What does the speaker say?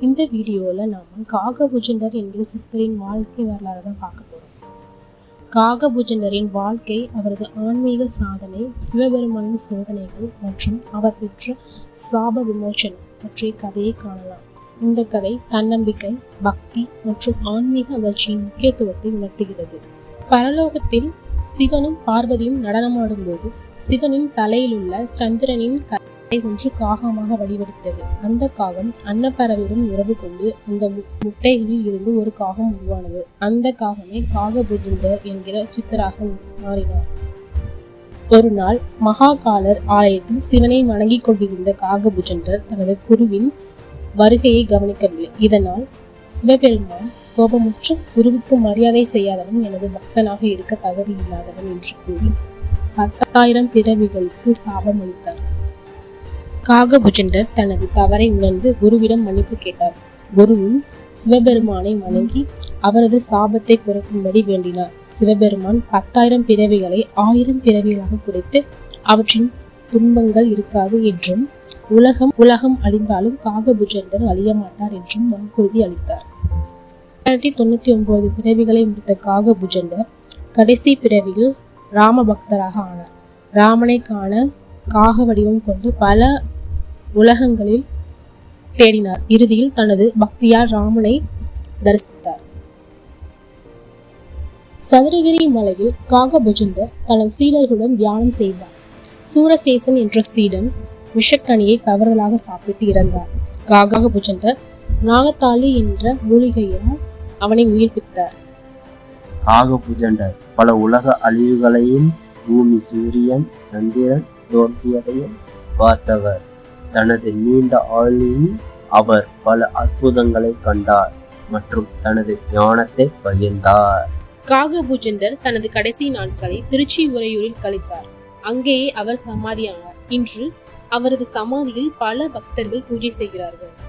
இந்த வீடியோவில் நாம் காகபுஜண்டர் என்கிற சித்தரின் வாழ்க்கை வரலாறு தான் பார்க்க போகிறோம் காகபுஜண்டரின் வாழ்க்கை அவரது ஆன்மீக சாதனை சிவபெருமானின் சோதனைகள் மற்றும் அவர் பெற்ற சாப விமோச்சனம் பற்றிய கதையை காணலாம். இந்த கதை தன்னம்பிக்கை பக்தி மற்றும் ஆன்மீக வளர்ச்சியின் முக்கியத்துவத்தை உணர்த்துகிறது. பரலோகத்தில் சிவனும் பார்வதியும் நடனமாடும்போது சிவனின் தலையில் உள்ள சந்திரனின் ஒன்று காகமாக வடிவெடுத்தது அந்த காகம் அன்னப்பறவையுடன் உறவு கொண்டு அந்த மு- முட்டைகளில் இருந்து ஒரு காகம் உருவானது. அந்த காகமே காகபுஜண்டர் என்கிற சித்தராக மாறினார். ஒரு நாள் மகாகாலர் ஆலயத்தில் சிவனை வணங்கிக் கொண்டிருந்த காகபுஜண்டர் தனது குருவின் வருகையை கவனிக்கவில்லை. இதனால் சிவபெருமான் கோபமுற்று குருவுக்கு மரியாதை செய்யாதவன் எனது பக்தனாக இருக்க தகுதி இல்லாதவன் என்று கூறி பத்தாயிரம் பிறவிகளுக்கு சாபம் அளித்தார் காகபுஜண்டர் தனது தவறை உணர்ந்து குருவிடம் மன்னிப்பு கேட்டார். குருவும் சிவபெருமானை வணங்கி அவரது சாபத்தை குறைக்கும்படி வேண்டினார். சிவபெருமான் பத்தாயிரம் பிறவிகளை ஆயிரம் பிறவிகளாக குறைத்து அவற்றின் துன்பங்கள் இருக்காது என்றும் உலகம் உலகம் அழிந்தாலும் காகபுஜண்டர் அழிய மாட்டார் என்றும் வாக்குறுதி அளித்தார். ஆயிரத்தி தொண்ணூத்தி ஒன்பது பிறவிகளை முடித்த காகபுஜண்டர் கடைசி பிறவியில் ராம பக்தராக ஆனார். ராமனை காண காக வடிவம் கொண்டு பல உலகங்களில் தேடினார். இறுதியில் தனது பக்தியால் ராமனை தரிசித்தார். சதுரகிரி மலையில் காகபுஜந்தர் தனது சீடர்களுடன் தியானம் செய்தார். சூரசேசன் என்ற சீடன் விஷக்கனியை தவறுதலாக சாப்பிட்டு இறந்தார். காகபுஜந்தர் நாகத்தாளி என்ற மூலிகையால் அவனை உயிர்ப்பித்தார். காகபுஜண்டர் பல உலக அழிவுகளையும் பூமி சூரியன் சந்திரன் தோன்றியதையும் பார்த்தவர். தனது நீண்ட ஆயுளில் அவர் பல அற்புதங்களை கண்டார் மற்றும் தனது ஞானத்தை பகிர்ந்தார். காகபூஜண்டர் தனது கடைசி நாட்களை திருச்சி உறையூரில் கழித்தார். அங்கேயே அவர் சமாதியானார். இன்று அவரது சமாதியில் பல பக்தர்கள் பூஜை செய்கிறார்கள்.